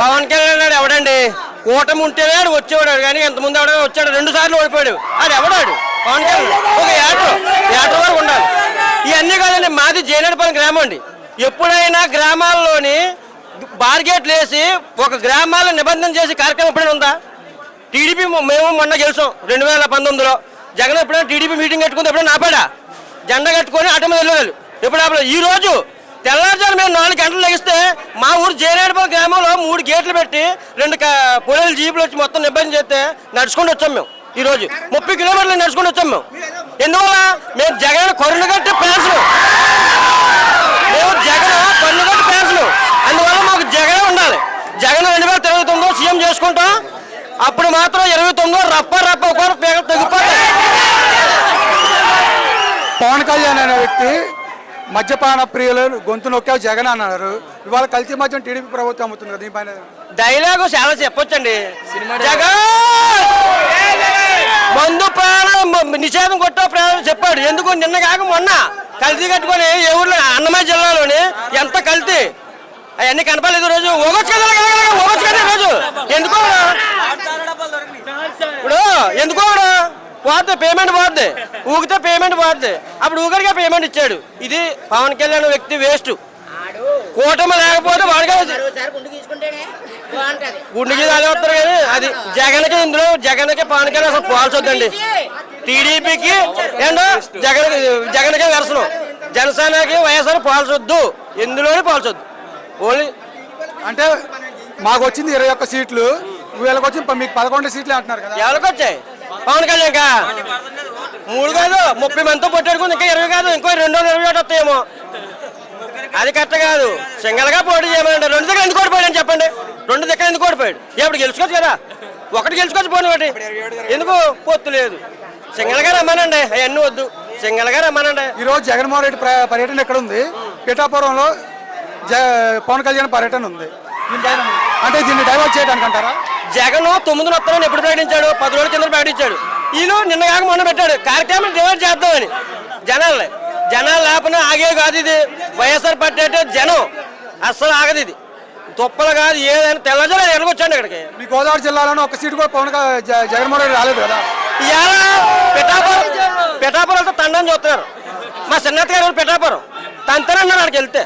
పవన్ కళ్యాణ్ గారు ఎవడండి? కూటమి ఉంటేనే ఆడు వచ్చేవాడు కానీ ఎంతమంది ఎవడ వచ్చాడు రెండు సార్లు ఓడిపోయాడు. ఆడు ఎవడాడు పవన్ కళ్యాణ్ ఒక ఏటర్ ఏటర్ వరకు ఉండాలి. ఇవన్నీ కాదండి మాది జైనడపల్లి గ్రామం అండి. ఎప్పుడైనా గ్రామాల్లోని బార్గేట్లు వేసి ఒక గ్రామాల్లో నిబంధన చేసి కార్యక్రమం ఎప్పుడైనా ఉందా? టీడీపీ మేము మొన్న గెలిచాం రెండు వేల పంతొమ్మిదిలో. జగన్ ఎప్పుడైనా టీడీపీ మీటింగ్ కట్టుకుంటే ఎప్పుడైనా ఆపాడా జెండా కట్టుకొని ఆట మీద వెళ్ళాలి ఎప్పుడు ఆపలేదు. ఈ రోజు తెల్లారుజాము మేము నాలుగు గంటలు లెగిస్తే మా ఊరు జేరేడుపల్లి గ్రామంలో మూడు గేట్లు పెట్టి రెండు పొలాలు జీపులు వచ్చి మొత్తం నిబంధన చేస్తే నడుచుకుంటూ వచ్చాం మేము ఈరోజు. ముప్పై కిలోమీటర్లు నడుచుకుంటూ వచ్చాం మేము. ఎందువల్ల? మేము జగన్ కొరలు కట్టి పేర్చలు మేము జగన్ పన్ను కట్టి పేర్చలు అందువల్ల మాకు జగనే ఉండాలి. జగన్ రెండు వేల ఇరవై తొమ్మిదో సీఎం చేసుకుంటాం. అప్పుడు మాత్రం ఇరవై తొమ్మిదో రప్ప రప్ప కూడా పేగ తెగిపోతాయి పవన్ కళ్యాణ్ అనే వ్యక్తి మద్యపాన ప్రియులు గొంతు నొక్కావు జగన్ అన్నారు. ఇవాళ కల్తీ మద్యం టీడీపీ ప్రభుత్వం అమ్ముతుంది కదా దీనిపైన డైలాగు చాలా చెప్పొచ్చండి. జగన్! మందు ప్రాణం నిషేధం కొట్టా ప్రాణం చెప్పాడు. ఎందుకు? నిన్న కాక మొన్న కల్తీ కట్టుకొని ఏ ఊర్లో అన్నమయ్య జిల్లాలోని ఎంత కల్తీ? అవన్నీ కనపడలేదు రోజు. ఓగొచ్చు కదా ఓగొచ్చు కదా ఈ రోజు ఎందుకు ఇప్పుడు ఎందుకు పోద్ది పేమెంట్ పోద్ది ఊగితే పేమెంట్ పోద్ది అప్పుడు ఊగడిగా పేమెంట్ ఇచ్చాడు. ఇది పవన్ కళ్యాణ్ వ్యక్తి వేస్ట్ కూటమి లేకపోతే వాడిగా గుండెకి అదే వస్తారు కానీ అది జగన్కి ఇందులో జగన్కి పవన్ కళ్యాణ్ అసలు పోల్చొద్దండి టీడీపీకి ఏంటో జగన్ జగన్కే వెరసను జనసేనకి వైఎస్ఆర్ పోల్చొద్దు ఎందులోనే పోల్చొద్దు ఓన్లీ అంటే మాకు వచ్చింది ఇరవై ఒక్క సీట్లు. వీళ్ళకి వచ్చి ప- మీకు పదకొండు సీట్లు అంటున్నారు కదా. ఎవరికి వచ్చాయి? పవన్ కళ్యాణ్ కా మూడు కాదు ముప్పై మందితో పొట్టాడుకుంది ఇంకా ఇరవై కాదు ఇంకో రెండు వందల ఇరవై ఒకటి వస్తాయేమో. అది కరెక్ట్ కాదు. సింగల్గా పోటీ చేయమంటే రెండు దగ్గర ఎందుకు ఓడిపోయాడు అని చెప్పండి. రెండు దగ్గర ఎందుకు ఓడిపోయాడు? ఇప్పుడు గెలుచుకోవచ్చు కదా. ఒకటి గెలుచుకోవచ్చు పోనీ ఒకటి. ఎందుకు? పొత్తు లేదు. సింగల్గా రమ్మనండి. అవన్నీ వద్దు. సింగల్గా రమ్మనండి. ఈరోజు జగన్మోహన్ రెడ్డి పర్యటన ఎక్కడ ఉంది? పిఠాపురంలో జ పవన్ కళ్యాణ్ పర్యటన ఉంది. అంటే దీన్ని డైవర్ట్ చేయడానికి అంటారా జగన్ తొమ్మిది వస్తామని ఎప్పుడు ప్రకటించాడు? పది రోజుల కింద ప్రకటించాడు. వీళ్ళు నిన్న కాక మొన్న పెట్టాడు. కార్యక్రమం డివైడ్ చేద్దామని. జనాలు జనాలు లేకపోయినా ఆగే కాదు ఇది. వైఎస్ఆర్ పార్టీ అంటే జనం. అస్సలు ఆగదు ఇది. తుప్పలు కాదు ఏదైనా తెల్లజల ఎనకొచ్చాడు ఇక్కడికి. మీ గోదావరి జిల్లాలోనే ఒక సీటు కూడా పవన్ జగన్మోహన్ రెడ్డి రాలేదు కదా? ఇవాళ పిఠాపురం పిఠాపురంతో తండని చూస్తున్నారు. మా చిన్నత్త గారు పిఠాపురం. తంతనన్నారు అక్కడికి వెళ్తే.